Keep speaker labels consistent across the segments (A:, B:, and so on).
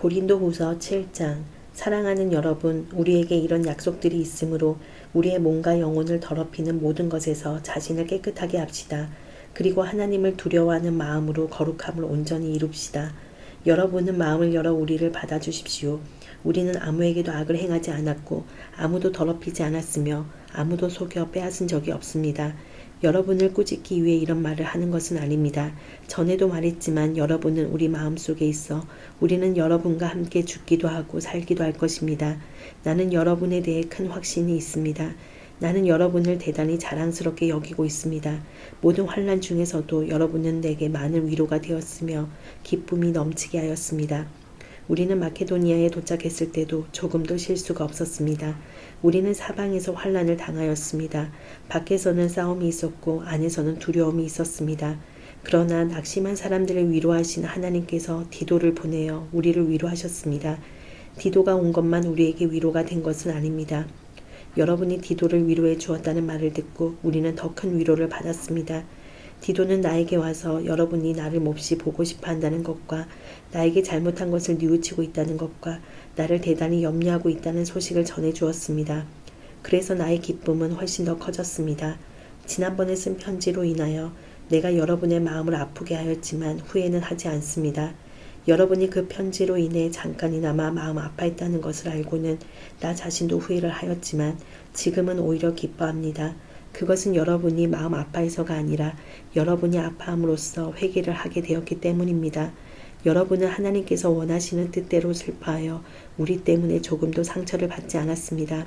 A: 고린도후서 7장 사랑하는 여러분, 우리에게 이런 약속들이 있으므로 우리의 몸과 영혼을 더럽히는 모든 것에서 자신을 깨끗하게 합시다. 그리고 하나님을 두려워하는 마음으로 거룩함을 온전히 이룹시다. 여러분은 마음을 열어 우리를 받아주십시오. 우리는 아무에게도 악을 행하지 않았고 아무도 더럽히지 않았으며 아무도 속여 빼앗은 적이 없습니다. 여러분을 꾸짖기 위해 이런 말을 하는 것은 아닙니다. 전에도 말했지만 여러분은 우리 마음 속에 있어 우리는 여러분과 함께 죽기도 하고 살기도 할 것입니다. 나는 여러분에 대해 큰 확신이 있습니다. 나는 여러분을 대단히 자랑스럽게 여기고 있습니다. 모든 환란 중에서도 여러분은 내게 많은 위로가 되었으며 기쁨이 넘치게 하였습니다. 우리는 마케도니아에 도착했을 때도 조금도 실수가 없었습니다. 우리는 사방에서 환란을 당하였습니다. 밖에서는 싸움이 있었고 안에서는 두려움이 있었습니다. 그러나 낙심한 사람들을 위로하신 하나님께서 디도를 보내어 우리를 위로하셨습니다. 디도가 온 것만 우리에게 위로가 된 것은 아닙니다. 여러분이 디도를 위로해 주었다는 말을 듣고 우리는 더 큰 위로를 받았습니다. 디도는 나에게 와서 여러분이 나를 몹시 보고 싶어 한다는 것과 나에게 잘못한 것을 뉘우치고 있다는 것과 나를 대단히 염려하고 있다는 소식을 전해 주었습니다. 그래서 나의 기쁨은 훨씬 더 커졌습니다. 지난번에 쓴 편지로 인하여 내가 여러분의 마음을 아프게 하였지만 후회는 하지 않습니다. 여러분이 그 편지로 인해 잠깐이나마 마음 아파했다는 것을 알고는 나 자신도 후회를 하였지만 지금은 오히려 기뻐합니다. 그것은 여러분이 마음 아파해서가 아니라 여러분이 아파함으로써 회개를 하게 되었기 때문입니다. 여러분은 하나님께서 원하시는 뜻대로 슬퍼하여 우리 때문에 조금도 상처를 받지 않았습니다.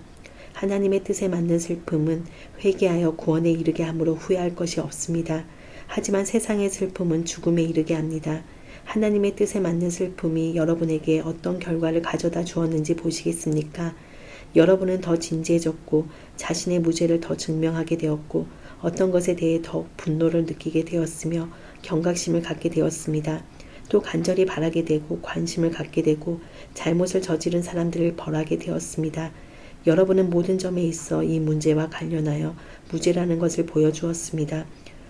A: 하나님의 뜻에 맞는 슬픔은 회개하여 구원에 이르게 함으로 후회할 것이 없습니다. 하지만 세상의 슬픔은 죽음에 이르게 합니다. 하나님의 뜻에 맞는 슬픔이 여러분에게 어떤 결과를 가져다 주었는지 보시겠습니까? 여러분은 더 진지해졌고 자신의 무죄를 더 증명하게 되었고 어떤 것에 대해 더 분노를 느끼게 되었으며 경각심을 갖게 되었습니다. 또 간절히 바라게 되고 관심을 갖게 되고 잘못을 저지른 사람들을 벌하게 되었습니다. 여러분은 모든 점에 있어 이 문제와 관련하여 무죄라는 것을 보여주었습니다.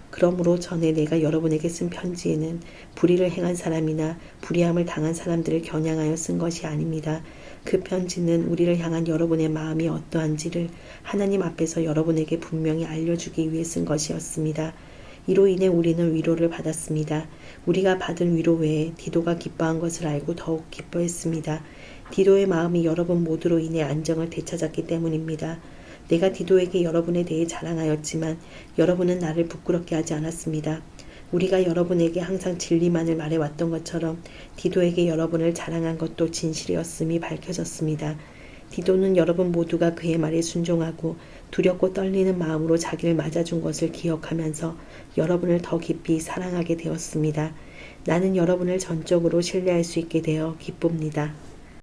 A: 그러므로 전에 내가 여러분에게 쓴 편지에는 불의를 행한 사람이나 불의함을 당한 사람들을 겨냥하여 쓴 것이 아닙니다. 그 편지는 우리를 향한 여러분의 마음이 어떠한지를 하나님 앞에서 여러분에게 분명히 알려주기 위해 쓴 것이었습니다. 이로 인해 우리는 위로를 받았습니다. 우리가 받은 위로 외에 디도가 기뻐한 것을 알고 더욱 기뻐했습니다. 디도의 마음이 여러분 모두로 인해 안정을 되찾았기 때문입니다. 내가 디도에게 여러분에 대해 자랑하였지만 여러분은 나를 부끄럽게 하지 않았습니다. 우리가 여러분에게 항상 진리만을 말해왔던 것처럼 디도에게 여러분을 자랑한 것도 진실이었음이 밝혀졌습니다. 디도는 여러분 모두가 그의 말에 순종하고 두렵고 떨리는 마음으로 자기를 맞아준 것을 기억하면서 여러분을 더 깊이 사랑하게 되었습니다. 나는 여러분을 전적으로 신뢰할 수 있게 되어 기쁩니다.